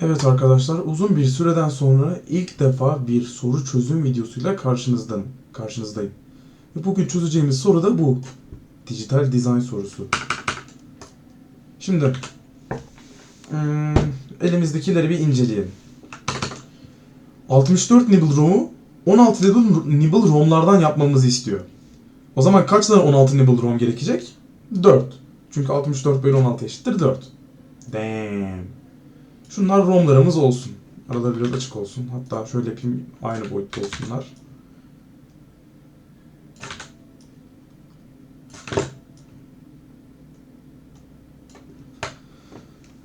Evet arkadaşlar uzun bir süreden sonra ilk defa bir soru çözüm videosuyla karşınızdan karşınızdayım. Ve bugün çözeceğimiz soru da bu. Dijital dizayn sorusu. Şimdi elimizdekileri bir inceleyelim. 64 nibble ROM'u 16 nibble, nibble ROM'lardan yapmamızı istiyor. O zaman kaç tane 16 nibble ROM gerekecek? 4. Çünkü 64 bölü 16 eşittir 4. Damn. Şunlar ROM'larımız olsun. Araları biraz açık olsun. Hatta şöyle yapayım aynı boyutta olsunlar.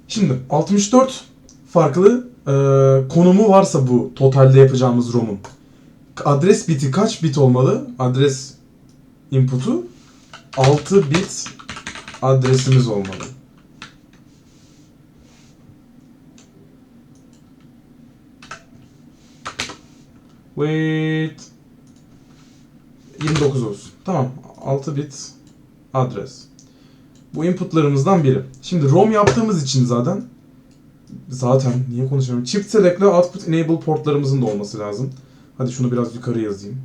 Şimdi 64 farklı e, konumu varsa bu totalde yapacağımız ROM'un. Adres biti kaç bit olmalı? Adres input'u 6 bit adresimiz olmalı. Wait. 29 olsun. Tamam. 6 bit adres. Bu inputlarımızdan biri. Şimdi ROM yaptığımız için zaten zaten niye konuşuyorum? Chip select ile output enable portlarımızın da olması lazım. Hadi şunu biraz yukarı yazayım.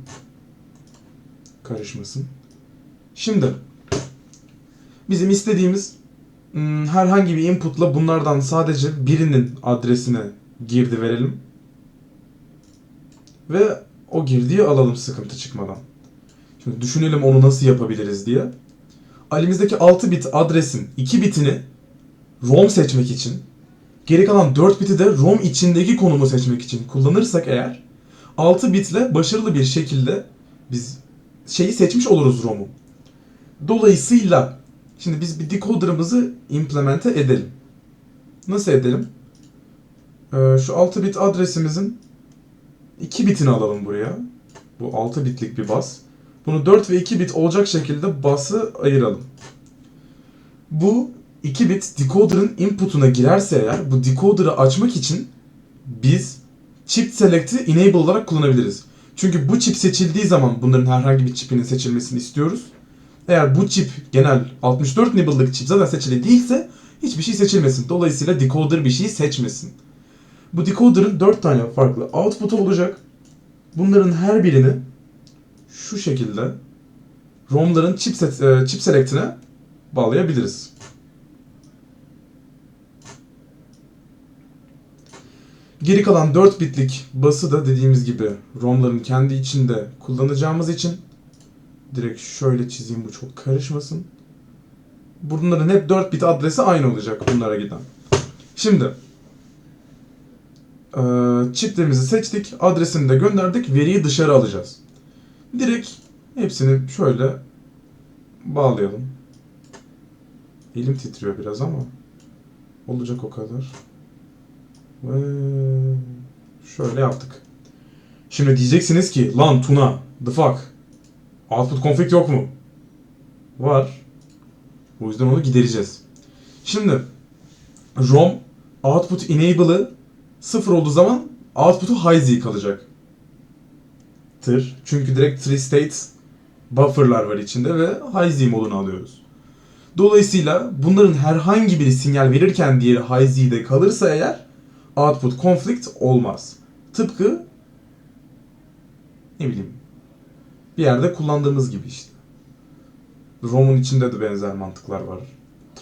Karışmasın. Şimdi bizim istediğimiz hmm, herhangi bir inputla bunlardan sadece birinin adresine girdi verelim. Ve o girdiği alalım sıkıntı çıkmadan. Şimdi düşünelim onu nasıl yapabiliriz diye. Elimizdeki 6 bit adresin 2 bitini ROM seçmek için, geri kalan 4 biti de ROM içindeki konumu seçmek için kullanırsak eğer 6 bitle başarılı bir şekilde biz şeyi seçmiş oluruz ROM'u. Dolayısıyla şimdi biz bir decoder'ımızı implemente edelim. Nasıl edelim? Ee, şu 6 bit adresimizin 2 bitini alalım buraya. Bu 6 bitlik bir bas. Bunu 4 ve 2 bit olacak şekilde bası ayıralım. Bu 2 bit decoder'ın input'una girerse eğer bu decoder'ı açmak için biz chip select'i enable olarak kullanabiliriz. Çünkü bu chip seçildiği zaman bunların herhangi bir chipinin seçilmesini istiyoruz. Eğer bu chip genel 64 nibble'lık chip zaten seçili değilse hiçbir şey seçilmesin. Dolayısıyla decoder bir şey seçmesin. Bu decoder'ın 4 tane farklı output'u olacak. Bunların her birini şu şekilde ROM'ların chip, e, chip select'ine bağlayabiliriz. Geri kalan 4 bitlik bası da dediğimiz gibi ROM'ların kendi içinde kullanacağımız için direkt şöyle çizeyim bu çok karışmasın. Bunların hep 4 bit adresi aynı olacak bunlara giden. Şimdi e, çiplerimizi seçtik, adresini de gönderdik, veriyi dışarı alacağız. Direkt hepsini şöyle bağlayalım. Elim titriyor biraz ama olacak o kadar. Ve şöyle yaptık. Şimdi diyeceksiniz ki lan Tuna the fuck output config yok mu? Var. O yüzden onu gidereceğiz. Şimdi ROM output enable'ı sıfır olduğu zaman output'u high Z kalacak. Tır. Çünkü direkt three state buffer'lar var içinde ve high Z modunu alıyoruz. Dolayısıyla bunların herhangi biri sinyal verirken diğeri high Z'de kalırsa eğer output conflict olmaz. Tıpkı ne bileyim bir yerde kullandığımız gibi işte. ROM'un içinde de benzer mantıklar var.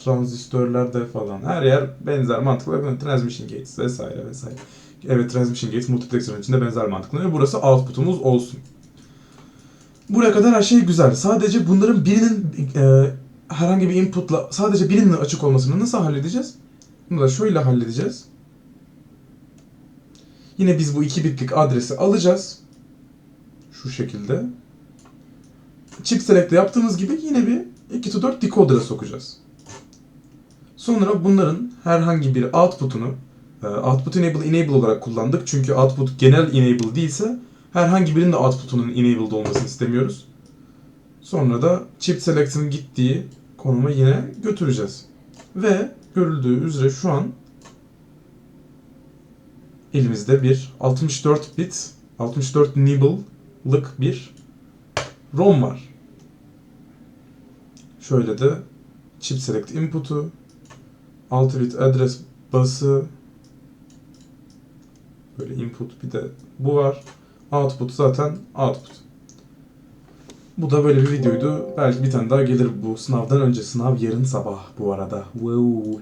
Transistörlerde falan her yer benzer mantıklar. Transmission gates vesaire vesaire. Evet transmission gates multiplexer'ın içinde benzer mantıklar. Burası output'umuz olsun. Buraya kadar her şey güzel. Sadece bunların birinin e, herhangi bir inputla sadece birinin açık olmasını nasıl halledeceğiz? Bunu da şöyle halledeceğiz. Yine biz bu 2 bitlik adresi alacağız. Şu şekilde. Chip select'te yaptığımız gibi yine bir 2 to 4 decoder'a sokacağız. Sonra bunların herhangi bir output'unu e, output enable enable olarak kullandık. Çünkü output genel enable değilse herhangi birinin de output'unun enabled olmasını istemiyoruz. Sonra da chip select'in gittiği konuma yine götüreceğiz. Ve görüldüğü üzere şu an elimizde bir 64 bit 64 nibble'lık bir ROM var. Şöyle de chip select input'u 6 bit adres bası Böyle input bir de bu var. Output zaten output. Bu da böyle bir videoydu. Belki bir tane daha gelir bu sınavdan önce. Sınav yarın sabah bu arada. Wow.